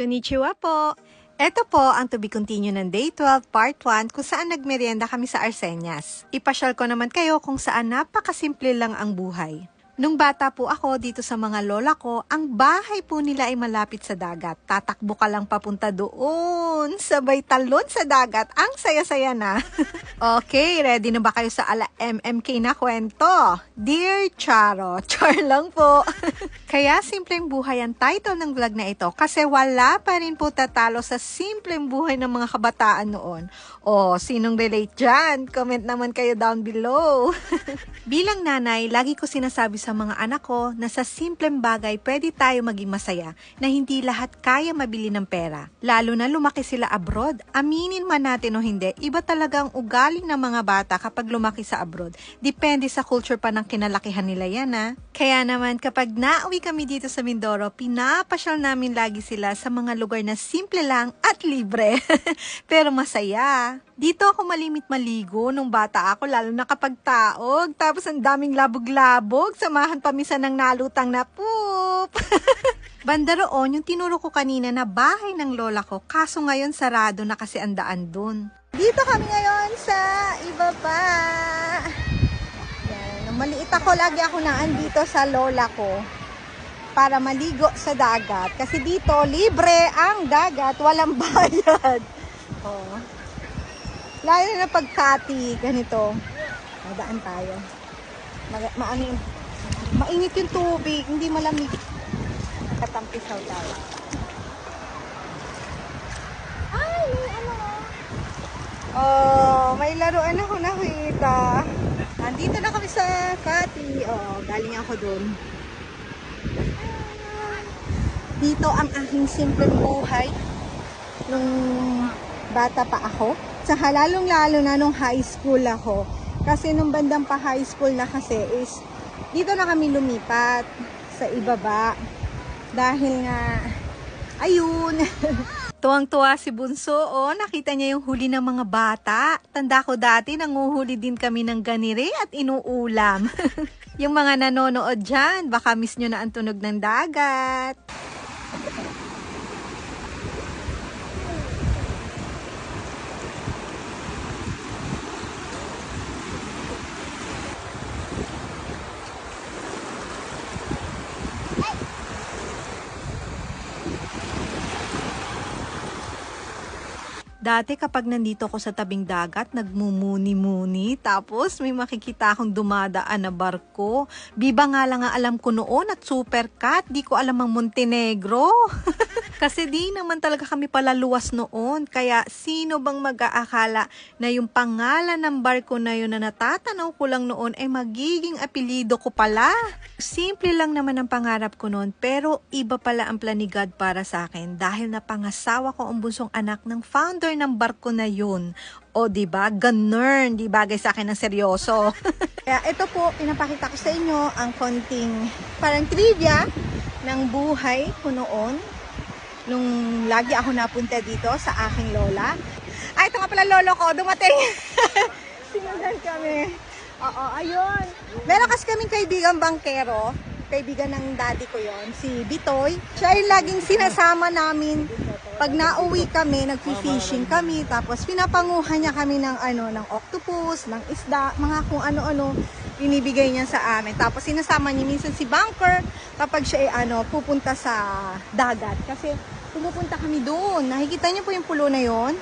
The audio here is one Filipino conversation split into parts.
Konnichiwa po! Ito po ang to be continue ng Day 12 Part 1 kung saan nagmerienda kami sa Arsenyas. Ipasyal ko naman kayo kung saan napakasimple lang ang buhay. Nung bata po ako dito sa mga lola ko, ang bahay po nila ay malapit sa dagat. Tatakbo ka lang papunta doon, sabay talon sa dagat. Ang saya-saya na. okay, ready na ba kayo sa ala MMK na kwento? Dear Charo, char lang po. Kaya simpleng buhay ang title ng vlog na ito kasi wala pa rin po tatalo sa simpleng buhay ng mga kabataan noon. O, sinong relate dyan? Comment naman kayo down below. Bilang nanay, lagi ko sinasabi sa mga anak ko na sa simpleng bagay pwede tayo maging masaya na hindi lahat kaya mabili ng pera. Lalo na lumaki sila abroad. Aminin man natin o hindi, iba talaga ang ugali ng mga bata kapag lumaki sa abroad. Depende sa culture pa ng kinalakihan nila yan ha. Kaya naman kapag nauwi kami dito sa Mindoro, pinapasyal namin lagi sila sa mga lugar na simple lang at libre. Pero masaya. Dito ako malimit maligo nung bata ako, lalo na kapag taog. Tapos ang daming labog-labog, samahan pa minsan ng nalutang na poop. Banda roon, yung tinuro ko kanina na bahay ng lola ko, kaso ngayon sarado na kasi ang daan dun. Dito kami ngayon sa ibaba. Yan, nung maliit ako, lagi ako naandito sa lola ko para maligo sa dagat. Kasi dito, libre ang dagat, walang bayad. Oh. Lalo na pagkati, ganito. Madaan tayo. Mag maano yung, mainit yung tubig, hindi malamig. Katampisaw tayo. Ay, ano Oh, may laruan ako nakita. Nandito na kami sa Kati. Oh, galing ako doon. Dito ang aking simpleng buhay nung bata pa ako. Sa lalong lalo na nung high school ako. Kasi nung bandang pa high school na kasi is dito na kami lumipat sa ibaba. Dahil nga, ayun. Tuwang-tuwa si Bunso, oh, nakita niya yung huli ng mga bata. Tanda ko dati, nanguhuli din kami ng ganire at inuulam. yung mga nanonood dyan, baka miss nyo na ang tunog ng dagat. Dati kapag nandito ako sa tabing dagat, nagmumuni-muni. Tapos may makikita akong dumadaan na barko. Biba nga lang nga alam ko noon at super cat. Di ko alam ang Montenegro. Kasi di naman talaga kami palaluwas noon. Kaya sino bang mag-aakala na yung pangalan ng barko na yun na natatanaw ko lang noon ay magiging apelido ko pala. Simple lang naman ang pangarap ko noon pero iba pala ang plan ni God para sa akin dahil napangasawa ko ang bunsong anak ng founder ng barko na yun. O, di ba? Ganun, di bagay sa akin ng seryoso. Kaya ito po, pinapakita ko sa inyo ang konting parang trivia ng buhay ko noon nung lagi ako napunta dito sa aking lola. Ay, ito nga pala lolo ko, dumating. Sinundan kami. Oo, ayun. Meron kasi kaming kaibigan bangkero. Kaibigan ng daddy ko yon si Bitoy. Siya yung laging sinasama namin pag nauwi kami, nagfi-fishing kami, tapos pinapanguhan niya kami ng ano, ng octopus, ng isda, mga kung ano-ano binibigay niya sa amin. Tapos sinasama niya minsan si Bunker kapag siya ay ano, pupunta sa dagat. Kasi pumupunta kami doon. Nakikita niyo po yung pulo na yon?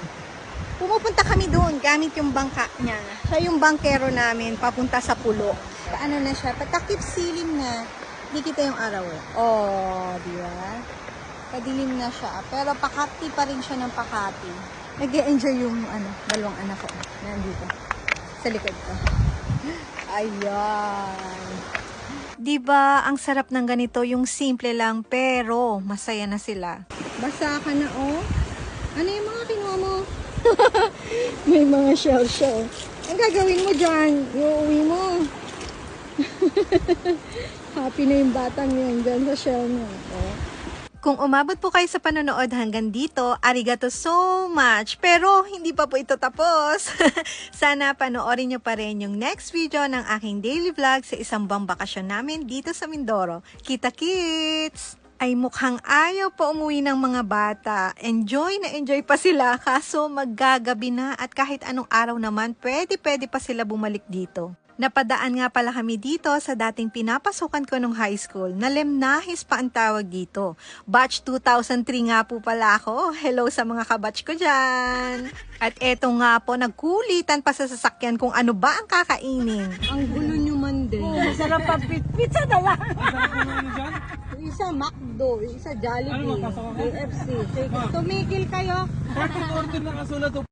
Pumupunta kami doon gamit yung bangka niya. Siya yung bangkero namin papunta sa pulo. Ano na siya, patakip silim na. Hindi kita yung araw eh. Oh, di ba? Padilim na siya. Pero pakati pa rin siya ng pakati. nag enjoy yung ano, dalawang anak ko. Nandito. Sa likod ko. Ayan. Diba, ang sarap ng ganito, yung simple lang, pero masaya na sila. Basa ka na, oh. Ano yung mga kinuha mo? May mga shell-shell. Ang gagawin mo dyan? Iuwi mo. Happy na yung batang yan dyan sa shell mo. Oh. Kung umabot po kayo sa panonood hanggang dito, arigato so much! Pero hindi pa po ito tapos. Sana panoorin nyo pa rin yung next video ng aking daily vlog sa isang buwang bakasyon namin dito sa Mindoro. Kita kits! ay mukhang ayaw pa umuwi ng mga bata. Enjoy na enjoy pa sila kaso maggagabi na at kahit anong araw naman pwede pwede pa sila bumalik dito. Napadaan nga pala kami dito sa dating pinapasukan ko nung high school na Lemnahis pa ang tawag dito. Batch 2003 nga po pala ako. Hello sa mga kabatch ko dyan. At eto nga po, nagkulitan pa sa sasakyan kung ano ba ang kakainin. Ang gulo nyo man din. Masarap pa pizza na lang. Isa McDo, isa Jollibee, Ano? KFC. Tumigil kayo. Order na kasunod